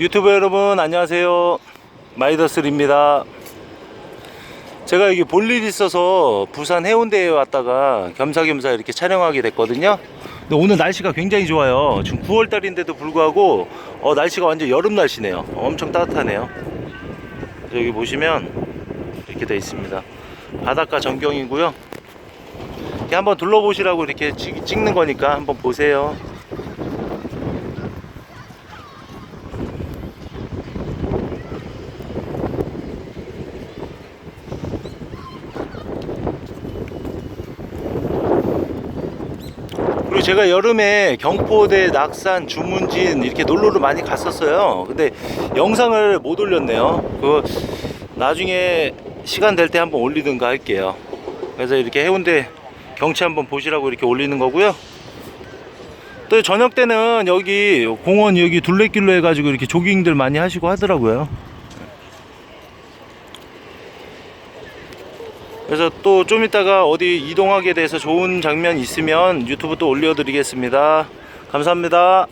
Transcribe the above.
유튜브 여러분 안녕하세요. 마이더스입니다. 제가 여기 볼일 있어서 부산 해운대에 왔다가 겸사겸사 이렇게 촬영하게 됐거든요. 근데 오늘 날씨가 굉장히 좋아요. 지금 9월달인데도 불구하고 어, 날씨가 완전 여름 날씨네요. 엄청 따뜻하네요. 여기 보시면 이렇게 되어 있습니다. 바닷가 전경이고요. 이렇게 한번 둘러보시라고 이렇게 찍- 찍는 거니까 한번 보세요 제가 여름에 경포대, 낙산, 주문진 이렇게 놀러를 많이 갔었어요. 근데 영상을 못 올렸네요. 그거 나중에 시간 될 때 한번 올리든가 할게요. 그래서 이렇게 해운대 경치 한번 보시라고 이렇게 올리는 거고요. 또 저녁 때는 여기 공원 여기 둘레길로 해가지고 이렇게 조깅들 많이 하시고 하더라고요. 그래서 또좀 이따가 어디 이동하게 돼서 좋은 장면 있으면 유튜브 또 올려드리겠습니다. 감사합니다.